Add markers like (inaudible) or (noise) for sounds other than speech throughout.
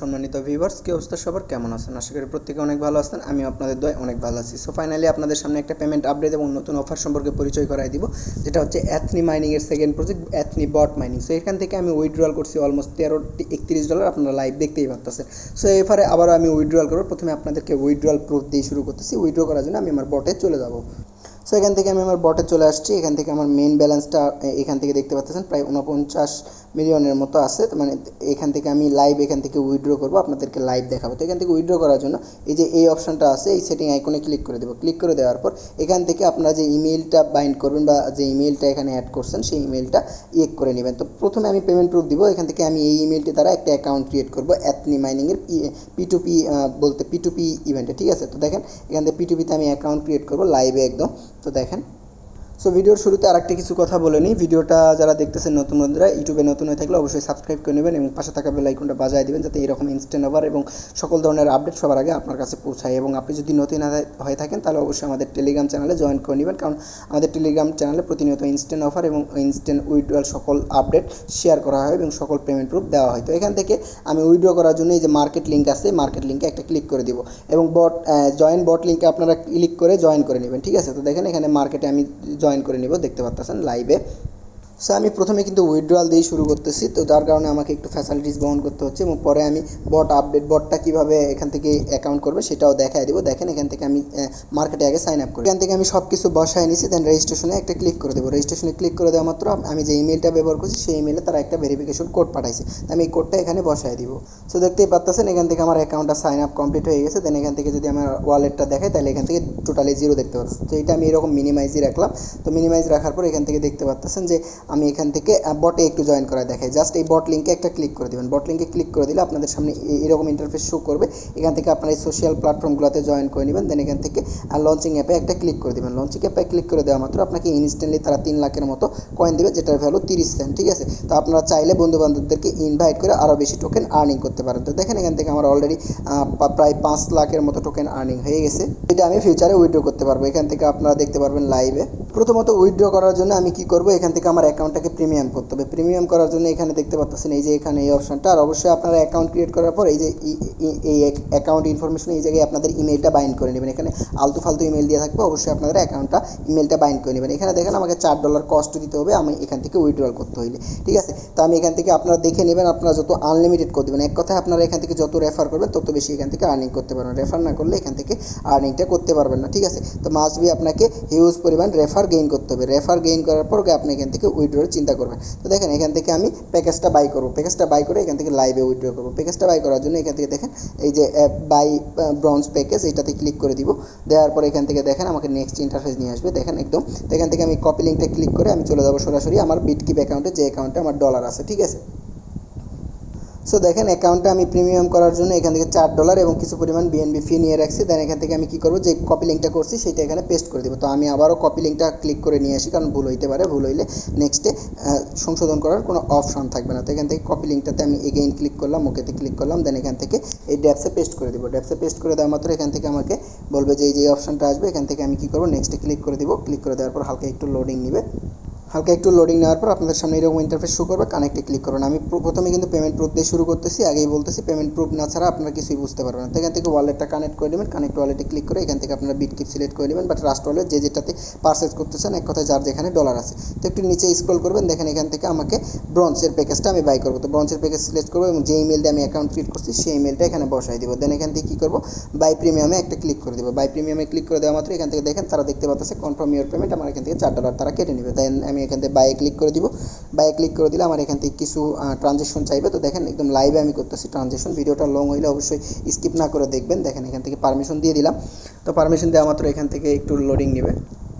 সম্মানিত ভিউয়ার্স কি অবস্থা সবার? কেমন আছেন? আশা করি প্রত্যেকে অনেক ভালো আছেন আমি আপনাদের দয় অনেক ভালো আছি। সো ফাইনালি আপনাদের সামনে একটা পেমেন্ট আপডেট এবং নতুন অফার সম্পর্কে পরিচয় করাই দিব, যেটা হচ্ছে অ্যাথনি মাইনিং এর second project Athene bot mining so এখান থেকে আমি উইথড্রল করছি অলমোস্ট তেরো একত্রিশ ডলার আপনারা লাইভ দেখতেই পারতেছেন। সো এবারে আবারও আমি উইথড্রল করব। প্রথমে আপনাদেরকে উইথড্রল প্রুফ দিয়ে শুরু করতেছি। উইথড্র করার জন্য আমি আমার বটে চলে যাব। সো এখান থেকে আমি আমার বটে চলে আসছি। এখান থেকে আমার মেন ব্যালেন্সটা এখান থেকে দেখতে পাচ্ছেন, প্রায় উনপঞ্চাশ মিলিয়নের মতো আছে। মানে এখান থেকে আমি লাইভ এখান থেকে উইথড্র করব, আপনাদেরকে লাইভ দেখাবো। তো এখান থেকে উইথড্র করার জন্য এই যে এই অপশনটা আছে, এই সেটিং আইকনে ক্লিক করে দেবো। ক্লিক করে দেওয়ার পর এখান থেকে আপনারা যে ইমেলটা বাইন্ড করবেন বা যে ইমেলটা এখানে অ্যাড করছেন, সেই ইমেলটা ইয়ে করে নেবেন। তো প্রথমে আমি পেমেন্ট প্রুফ দিব। এখান থেকে আমি এই ইমেলটি দ্বারা একটা অ্যাকাউন্ট ক্রিয়েট করব অ্যাথনি মাইনিংয়ের পি টু পি বলতে পি টু পি ইভেন্টে ঠিক আছে? তো দেখেন, এখান থেকে পি টু পিতে আমি অ্যাকাউন্ট ক্রিয়েট করব লাইভে একদম তো দেখেন সো ভিডিওর শুরুতে আরেকটা কিছু কথা বলে নিই। ভিডিওটা যারা দেখতেছেন, নতুন বন্ধুরা ইউটিউবে নতুন হয়ে থাকলে অবশ্যই সাবস্ক্রাইব করে নেবেন এবং পাশে থাকা বেল আইকনটা বাজায় দেবেন যাতে এরকম ইনস্ট্যান্ট ওভার এবং সকল ধরনের আপডেট সবার আগে আপনার কাছে পৌঁছায় এবং আপনি যদি নতুন হয়ে থাকেন, তাহলে অবশ্যই আমাদের টেলিগ্রাম চ্যানেলে জয়েন করে নেবেন। কারণ আমাদের টেলিগ্রাম চ্যানেলে প্রতিনিয়ত ইনস্ট্যান্ট অফার এবং ইনস্ট্যান্ট উইথড্রল সকল আপডেট শেয়ার করা হয় এবং সকল পেমেন্ট প্রুফ দেওয়া হয়। তো এখান থেকে আমি উইথড্র করার জন্য এই যে মার্কেট লিঙ্ক আছে মার্কেট লিঙ্কে একটা ক্লিক করে দিব এবং বট জয়েন বট লিঙ্কে আপনারা ক্লিক করে জয়েন করে নেবেন। ঠিক আছে? তো দেখেন এখানে মার্কেটে আমি জয়েন করে নিব দেখতে পাচ্ছেন লাইভে সো আমি প্রথমে কিন্তু উইথড্রয়াল দিয়ে শুরু করতেছি। তো যার কারণে আমাকে একটু ফ্যাসিলিটিস বহন করতে হচ্ছে এবং পরে আমি বট আপডেট বটটা কীভাবে এখান থেকে অ্যাকাউন্ট করবে সেটাও দেখাই দেবো। দেখেন এখান থেকে আমি মার্কেটে আগে সাইন আপ করি। এখান থেকে আমি সব কিছু বসায় নিছি দেন রেজিস্ট্রেশনে একটা ক্লিক করে দেবো। রেজিস্ট্রেশনে ক্লিক করে দেওয়া মাত্র আমি যে ইমেলটা ব্যবহার করছি, সেই ইমেলে তারা একটা ভেরিফিকেশন কোড পাঠাইছে। আমি এই কোডটা এখানে বসায় দিব। সো দেখতেই পাচ্ছেন এখান থেকে আমার অ্যাকাউন্টটা সাইন আপ কমপ্লিট হয়ে গেছে। দেন এখান থেকে যদি আমার ওয়ালেটটা দেখাই, তাহলে এখান থেকে টোটালি জিরো দেখতে পাচ্ছি তো এটা আমি এরকম মিনিমাইজই রাখলাম। তো মিনিমাইজ রাখার পর এখান থেকে দেখতে পাচ্ছেন যে আমি এখান থেকে বটে একটু জয়েন করা দেখায় জাস্ট এই বট লিঙ্কে একটা ক্লিক করে দেবেন। বট লিঙ্কে ক্লিক করে দিলে আপনাদের সামনে এরকম ইন্টারফেস শো করবে। এখান থেকে আপনারা এই সোশ্যাল প্ল্যাটফর্মগুলোতে জয়েন করে নেবেন। দেন এখান থেকে লঞ্চিং অ্যাপে একটা ক্লিক করে দেবেন। লঞ্চিং অ্যাপে ক্লিক করে দেওয়া মাত্র আপনাকে ইনস্ট্যান্টলি তারা তিন লাখের মতো কয়েন দেবে, যেটার ভ্যালু তিরিশ সেন্ট ঠিক আছে? তো আপনারা চাইলে বন্ধু বান্ধবদেরকে ইনভাইট করে আরও বেশি টোকেন আর্নিং করতে পারেন। তো দেখেন এখান থেকে আমার অলরেডি প্রায় পাঁচ লাখের মতো টোকেন আর্নিং হয়ে গেছে। এটা আমি ফিউচারে উইড্রো করতে পারব। এখান থেকে আপনারা দেখতে পারবেন লাইভে প্রথমত উইথড্র করার জন্য আমি কি করব? এখান থেকে আমার অ্যাকাউন্টটাকে প্রিমিয়াম করতে হবে। প্রিমিয়াম করার জন্য এখানে দেখতে পাচ্ছেন, এই যে এখানে এই অপশনটা আর অবশ্যই আপনারা অ্যাকাউন্ট ক্রিয়েট করার পর এই যে এই অ্যাকাউন্ট ইনফরমেশন এই জায়গায় আপনাদের ইমেলটা বাইন্ড করে নেবেন। এখানে আলতু ফালতু ইমেল দিয়ে থাকবে, অবশ্যই আপনাদের অ্যাকাউন্টটা ইমেলটা বাইন্ড করে নেবেন। এখানে দেখেন আমাকে চার ডলার কস্ট দিতে হবে, আমি এখান থেকে উইথড্রল করতে হইলে। ঠিক আছে? তো আমি এখান থেকে আপনারা দেখে নেবেন, আপনারা যত আনলিমিটেড করে দেবেন। এক কথায় আপনারা এখান থেকে যত রেফার করবেন, তত বেশি এখান থেকে আর্নিং করতে পারবেন। রেফার না করলে এখান থেকে আর্নিংটা করতে পারবেন না। ঠিক আছে? তো মাস্ট বি আপনাকে হিউজ পরিমাণ রেফার গেইন করতে হবে। রেফার গেইন করার পর আপনি এখান থেকে উইথড্রোর চিন্তা করবেন। তো দেখেন, এখান থেকে আমি প্যাকেজটা বাই করব। প্যাকেজটা বাই করে এখান থেকে লাইভে উইথড্র করব। প্যাকেজটা বাই করার জন্য এখান থেকে দেখেন, এই যে বাই ব্রঞ্জ প্যাকেজ এটাতে ক্লিক করে দিব। দেওয়ার পর এখান থেকে দেখেন, আমাকে নেক্সট ইন্টারফেস নিয়ে আসবে। দেখেন একদম, তো এখান থেকে আমি কপি লিঙ্কটা ক্লিক করে আমি চলে যাব সরাসরি আমার বিটকিপ অ্যাকাউন্টে যে অ্যাকাউন্টে আমার ডলার আছে, ঠিক আছে? সো দেখেন অ্যাকাউন্টে আমি প্রিমিয়াম করার জন্য এখান থেকে চার ডলার এবং কিছু পরিমাণ বিএনবি ফি নিয়ে রাখছি। দেন এখান থেকে আমি কী করব? যে কপি লিঙ্কটা করছি, সেটা এখানে পেস্ট করে দেবো। তো আমি আবারও কপি লিঙ্কটা ক্লিক করে নিয়ে আসি, কারণ ভুল হইতে পারে। ভুল হইলে নেক্সটে সংশোধন করার কোনো অপশন থাকবে না। তো এখান থেকে কপি লিঙ্কটাতে আমি এগেইন ক্লিক করলাম, ওকেতে ক্লিক করলাম। দেন এখান থেকে এই ড্যাপসে পেস্ট করে দেবো। ড্যাপসে পেস্ট করে দেওয়া মাত্র এখান থেকে আমাকে বলবে যে এই যে অপশনটা আসবে। এখান থেকে আমি কী করব? নেক্সটে ক্লিক করে দেবো। ক্লিক করে দেওয়ার পর হালকা একটু লোডিং নেবে। হালকা একটু লোডিং নেওয়ার পর আপনাদের সামনে এরকম ইন্টারফেস শো করবে কানেক্টে ক্লিক করুন। আমি প্রথমে কিন্তু পেমেন্ট প্রুফ দিয়ে শুরু করতেছি, আগেই বলতেছি পেমেন্ট প্রুফ না ছাড়া আপনারা কিছুই বুঝতে পারবেন না। এখান থেকে ওয়ালেটটা কানেক্ট করে নেবেন কানেক্ট ওয়ালেটে ক্লিক করে এখান থেকে আপনারা বিট কিপ সিলেক্ট করে নেবেন বাট রাস্ট ওয়ালেট যে যেটাতে পারচেস করতেছেন, এক কথায় যার যেখানে ডলার আছে। তো একটু নিচে স্ক্রল করবেন, দেখেন এখান থেকে আমাকে ব্রঞ্চের প্যাকেজটা আমি বাই করব। তো ব্রঞ্চের প্যাকেজ সিলেক্ট করব এবং যে ইমেল দিয়ে আমি অ্যাকাউন্ট ক্রিয়েট করছি, সেই ইমেলটা এখানে বসাই দিব। দেন এখান থেকে কী করব? বাই প্রিমিয়ামে একটা ক্লিক করে দেবো। বাই প্রিমিয়ামে ক্লিক করে দেওয়া মাত্র এখান থেকে দেখেন, তারা দেখতে পাচ্ছে কনফার্ম ইউর পেমেন্ট আমার এখান থেকে চার ডলার তারা কেটে নেবে। দেন আমি এখান থেকে বাই ক্লিক করে দিব। বাই ক্লিক করে দিলে আমার এখান থেকে কিছু ট্রানজেকশন চাইবে। তো দেখেন, একদম লাইভে আমি করতেছি ট্রানজেকশন ভিডিওটা লং হইলে অবশ্যই স্কিপ না করে দেখবেন। দেখেন, এখান থেকে পারমিশন দিয়ে দিলাম। তো পারমিশন দেওয়া মাত্র এখান থেকে একটু লোডিং নেবে।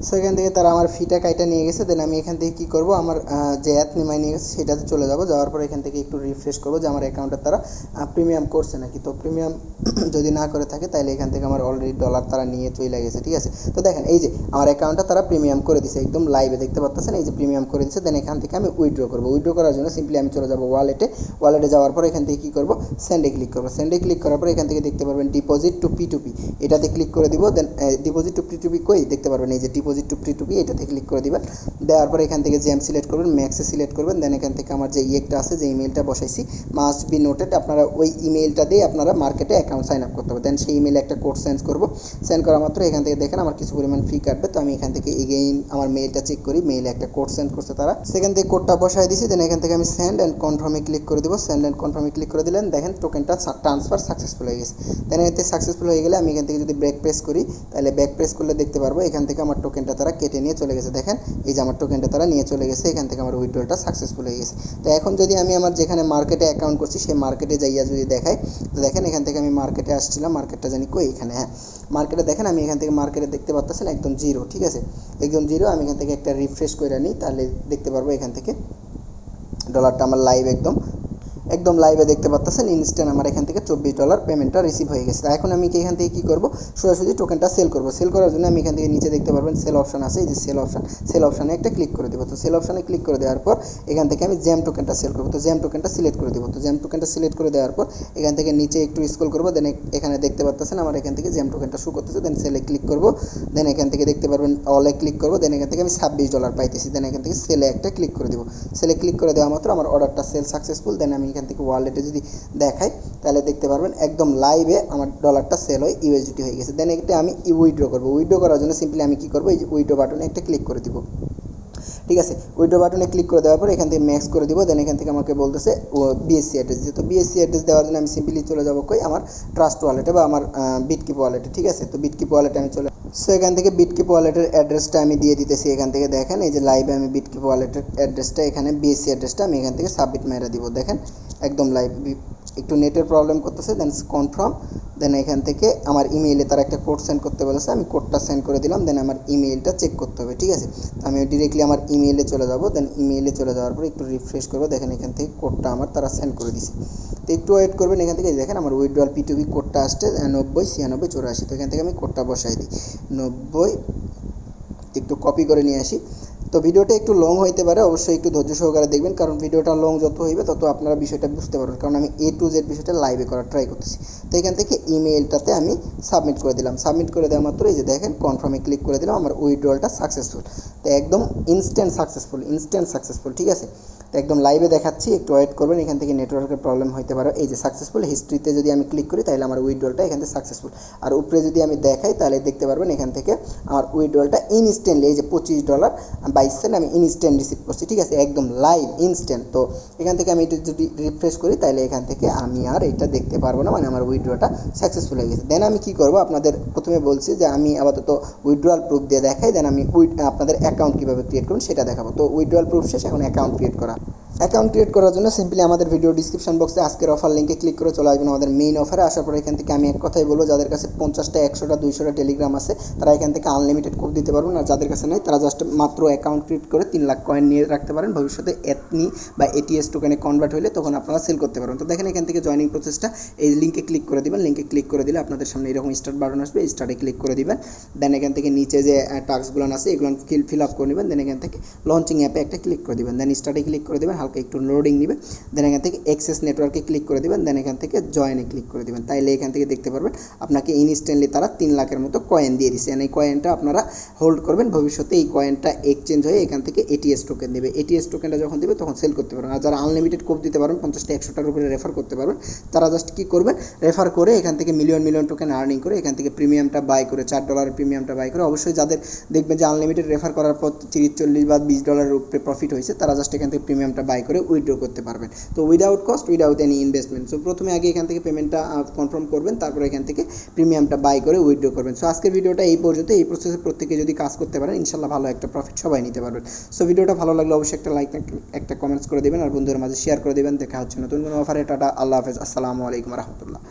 সো এখান থেকে তারা আমার ফিটা কাইটা নিয়ে গেছে দেন আমি এখান থেকে কী করব, আমার যে অ্যাপ নিমাই নিয়ে গেছে সেটাতে চলে যাব, যাওয়ার পর এখান থেকে একটু রিফ্রেশ করব যে আমার অ্যাকাউন্টে তারা প্রিমিয়াম করছে নাকি। তো প্রিমিয়াম (clears throat) যদি না করে থাকে তাহলে এখান থেকে আমার অলরেডি ডলার তারা নিয়ে চলে গেছে, ঠিক আছে? তো দেখেন, এই যে আমার অ্যাকাউন্টটা তারা প্রিমিয়াম করে দিছে, একদম লাইভে দেখতে পাচ্ছেন এই যে প্রিমিয়াম করে দিছে দেন এখান থেকে আমি উইথড্র করব। উইথড্র করার জন্য সিম্পলি আমি চলে যাব ওয়ালেটে ওয়ালেটে যাওয়ার পর এখান থেকে কী করব? সেন্ডে ক্লিক করব। সেন্ডে ক্লিক করার পর এখান থেকে দেখতে পারবেন deposit two P two P এটাতে ক্লিক করে দিব দেন deposit two P two P কই? দেখতে পারবেন, এই যে ডিপোজিট ডিপোজিট টু পি এটাতে ক্লিক করে দিবেন। দেওয়ার পর এখান থেকে জেম সিলেক্ট করবেন ম্যাক্সে সিলেক্ট করবেন। দেন এখান থেকে আমার যে ইয়েটা আছে, যে ইমেলটা বসাইছি মাস্ট বি নোটেড আপনারা ওই ইমেলটা দিয়ে আপনারা মার্কেটে অ্যাকাউন্ট সাইন আপ করতে হবে। দেন সেই ইমেলে একটা কোড সেন্ড করব। সেন্ড করা মাত্র এখান থেকে দেখেন আমার কিছু পরিমাণ ফি কাটবে। তো আমি এখান থেকে এগেইন আমার মেইলটা চেক করি মেইলে একটা কোড সেন্ড করছে তারা। সেখান থেকে কোডটা বসাই দিয়েছি দেন এখান থেকে আমি সেন্ড অ্যান্ড কনফার্মে ক্লিক করে দেবো। সেন্ড অ্যান্ড কনফার্মে ক্লিক করে দিলেন, দেখেন টোকেনটা ট্রান্সফার সাকসেসফুল হয়ে গেছে। দেন এতে সাকসেসফুল হয়ে গেলে আমি এখান থেকে যদি ব্যাক প্রেস করি, তাহলে ব্যাক প্রেস করলে দেখতে পারব, এখান থেকে আমার টোকেনটা তারা কেটে নিয়ে চলে গেছে। দেখেন, এই যে আমার টোকেনটা তারা নিয়ে চলে গেছে, এখান থেকে আমার উইথড্রলটা সাকসেসফুল হয়ে গেছে। তো এখন যদি আমি আমার যেখানে মার্কেটে অ্যাকাউন্ট করছি, সেই মার্কেটে যাইয়া যদি দেখাই, তো দেখেন, এখান থেকে আমি মার্কেটে আসছিলাম মার্কেটটা জানি কই এখানে হ্যাঁ। মার্কেটে দেখেন, আমি এখান থেকে মার্কেটে দেখতে পাচ্ছেন একদম জিরো ঠিক আছে? একদম জিরো আমি এখান থেকে একটা রিফ্রেশ করে নিই, তাহলে দেখতে পারব এখান থেকে ডলারটা আমার লাইভ একদম একদম লাইভে দেখতে পাচ্ছেন ইনস্ট্যান্ট আমার এখান থেকে চব্বিশ ডলার পেমেন্টটা রিসিভ হয়ে গেছে। এখন আমি কি এখান থেকে কী করব? সোজাসুজি টোকেনটা সেল করব। সেল করার জন্য আমি এখান থেকে নিচে দেখতে পারবেন সেল অপশান আছে, এই যে সেল অপশন সেল অপশানে একটা ক্লিক করে দেবো। তো সেল অপশানে ক্লিক করে দেওয়ার পর এখান থেকে আমি জ্যাম টোকেনটা সেল করব। তো জ্যাম টোকেনটা সিলেক্ট করে দেবো। তো জ্যাম টোকেনটা সিলেক্ট করে দেওয়ার পর এখান থেকে নিচে একটু স্ক্রল করব দেন এখানে দেখতে পাচ্ছেন আমার এখান থেকে জ্যাম টোকেনটা শু করতেছে। দেন সেলে ক্লিক করব। দেন এখান থেকে দেখতে পারবেন অলে ক্লিক করব। দেন এখান থেকে আমি ছাব্বিশ ডলার পাইতেছি। দেন এখান থেকে সেলে একটা ক্লিক করে দেবো। সেলে ক্লিক করে দেওয়া মাত্র আমার অর্ডারটা সেল সাকসেসফুল দেন আমি এখান থেকে ওয়ালেটে যদি দেখাই, তাহলে দেখতে পারবেন একদম লাইভে আমার ডলারটা সেল হয়ে ইউএসডিটি হয়ে গেছে। দেন এটা আমি উইড্রো করব। উইড্রো করার জন্য সিম্পলি আমি কী করব? এই যে উইড্রো বাটনে একটা ক্লিক করে দিব। ঠিক আছে? উইড্রো বাটনে ক্লিক করে দেওয়ার পর এখান থেকে ম্যাক্স করে দিব। দেন এখান থেকে আমাকে বলতেছে বিএসসি অ্যাড্রেস দিতে তো বিএসসি অ্যাড্রেস দেওয়ার জন্য আমি সিম্পলি চলে যাব কই? আমার ট্রাস্ট ওয়ালেটে বা আমার বিটকিপ ওয়ালেটে ঠিক আছে? তো বিটকিপ ওয়ালেটে আমি চলে সো এখান থেকে বিটকিপ ওয়ালেটের অ্যাড্রেসটা আমি দিয়ে দিতেছি। এখান থেকে দেখেন, এই যে লাইভে আমি বিটকিপ ওয়ালেটের অ্যাড্রেসটা এখানে বিএসসি অ্যাড্রেসটা আমি এখান থেকে সাবমিট মেরে দিব। দেখেন? একদম লাইভ একটু নেটের প্রবলেম করতেছে দেন কনফার্ম দেন এখান থেকে আমার ইমেইলে তারা একটা কোড সেন্ড করতে বলেছে, আমি কোডটা সেন্ড করে দিলাম দেন আমার ইমেইলটা চেক করতে হবে, ঠিক আছে? তো আমি ডিরেক্টলি আমার ইমেইলে চলে যাব দেন ইমেইলে চলে যাওয়ার পর একটু রিফ্রেশ করব, দেখেন এখান থেকে কোডটা আমার তারা সেন্ড করে দিছে। তো একটু ওয়েট করবেন, এখান থেকে দেখেন আমার উইড্রল পিটুবি কোডটা আসছে নব্বই, ছিয়ানব্বই, চৌরাশি, তো এখান থেকে আমি কোডটা বসাই দিই। নব্বই, একটু কপি করে নিয়ে আসি। তো ভিডিওটা একটু লং হইতে পারে, অবশ্যই একটু ধৈর্য সহকারে দেখবেন, কারণ ভিডিওটা লং যত হইবে, তত আপনারা বিষয়টা বুঝতে পারবেন, কারণ আমি এ টু জেড বিষয়টা লাইভে করার ট্রাই করতেছি। তো এখান থেকে ইমেলটাতে আমি সাবমিট করে দিলাম। সাবমিট করে দেওয়া মাত্র এই যে দেখেন কনফার্মে ক্লিক করে দিলাম, আমার উইড্রলটা সাকসেসফুল তো একদম ইনস্ট্যান্ট সাকসেসফুল ইনস্ট্যান্ট সাকসেসফুল ঠিক আছে? তো একদম লাইভে দেখাচ্ছি, একটু ওয়েট করবেন, এখান থেকে নেটওয়ার্কের প্রবলেম হতে পারে। এই যে সাকসেসফুল হিস্ট্রিতে যদি আমি ক্লিক করি, তাহলে আমার উইড্রলটা এখান থেকে সাকসেসফুল আর উপরে যদি আমি দেখাই, তাহলে দেখতে পারবেন এখান থেকে আমার উইড্রলটা ইনস্ট্যান্টলি এই যে পঁচিশ ডলার বাইশ সেন্ট আমি ইনস্ট্যান্ট রিসিভ করছি, ঠিক আছে? একদম লাইভ ইনস্ট্যান্ট তো এখান থেকে আমি এটা যদি রিফ্রেশ করি, তাহলে এখান থেকে আমি আর এটা দেখতে পারব না মানে আমার উইড্রোটা সাকসেসফুল হয়ে গেছে। দেন আমি কি করব? আপনাদের প্রথমে বলছি যে আমি আপাতত উইড্রোয়াল প্রুফ দিয়ে দেখাই দেন আমি আপনাদের অ্যাকাউন্ট কীভাবে ক্রিয়েট করুন, সেটা দেখাবো। তো উইড্রোয়াল প্রুফ শেষ, এখন অ্যাকাউন্ট ক্রিয়েট করা। অ্যাকাউন্ট ক্রিয়েট করার জন্য সিম্পলি আমাদের ভিডিও ডিসক্রিপশন বক্সে আজকের অফার লিঙ্কে ক্লিক করে চলে আসবেন আমাদের মেইন অফারে আসার পর এখান থেকে আমি এক কথাই বলব, যাদের কাছে পঞ্চাশটা, একশোটা, দুইশোটা টেলিগ্রাম আছে, তারা এখান থেকে আনলিমিটেড কোড দিতে পারবেন। আর যাদের কাছে নেই, তারা জাস্ট মাত্র অ্যাকাউন্ট ক্রিয়েট করে তিন লাখ কয়েন নিয়ে রাখতে পারেন। ভবিষ্যতে এথনি বা এটিএস টোকেনে কনভার্ট হলে তখন আপনারা সেল করতে পারবেন। তো দেখেন এখান থেকে জয়নিং প্রসেসটা এই লিঙ্কে ক্লিক করে দিবেন। লিঙ্কে ক্লিক করে দিলে আপনাদের সামনে এরকম স্টার্ট বাটন আসবে। স্টার্টে ক্লিক করে দিবেন। দেন এখান থেকে নিচে যে টাস্কগুলো আছে এগুলো ফিল ফিল আপ করে নেবেন। দেন এখান থেকে লঞ্চিং অ্যাপে একটা ক্লিক করে দিবেন। দেন স্টার্টে ক্লিক করে দেবেন। হালকা একটু লোডিং নেবেন দেন এখান থেকে এক্সেস নেটওয়ার্কে ক্লিক করে দেবেন দেন এখান থেকে জয়েনে ক্লিক করে দেবেন। তাইলে এখান থেকে দেখতে পারবেন আপনাকে ইনস্ট্যান্টলি তারা তিন লাখের মতো কয়েন দিয়ে দিচ্ছে এই কয়েনটা আপনারা হোল্ড করবেন, ভবিষ্যতে এই কয়েনটা এক্সচেঞ্জ হয়ে এখান থেকে এটিএস টোকেন দেবে। এটিএস টোকেনটা যখন দেবে, তখন সেল করতে পারবেন। আর যারা আনলিমিটেড কোপ দিতে পারবেন, পঞ্চাশটা, একশোটার উপরে রেফার করতে পারবেন, তারা জাস্ট কী করবেন রেফার করে এখান থেকে মিলিয়ন মিলিয়ন টোকেন আর্নিং করে এখান থেকে প্রিমিয়ামটা বাই করে, চার ডলারের প্রিমিয়ামটা বাই করে, অবশ্যই যাদের দেখবেন যে আনলিমিটেড রেফার করার পর তিরিশ, চল্লিশ বা বিশ ডলারের উপরে প্রফিট হয়েছে, তারা জাস্ট এখান থেকে প্রিমিয়ামটা বাই করে উইথড্র করতে পারবেন। তো without cost without any investment so প্রথমে আগে এখান থেকে পেমেন্টটা কনফার্ম করবেন, তারপর এখান থেকে প্রিমিয়ামটা বাই করে উইথড্র করবেন। সো আজকের ভিডিওটা এই পর্যন্ত। এই প্রসেসে প্রত্যেকে যদি কাজ করতে পারেন, ইনশাল্লাহ ভালো একটা প্রফিট সবাই নিতে পারবেন। সো ভিডিওটা ভালো লাগলে অবশ্যই একটা লাইক একটা কমেন্টস করে দেবেন, আর বন্ধুদের মাঝে শেয়ার করে দেবেন। দেখা হচ্ছে নতুন কোনো অফারে টাটা, আল্লাহ হাফেজ। আসসালামু আলাইকুম রহমতুল্লাহ।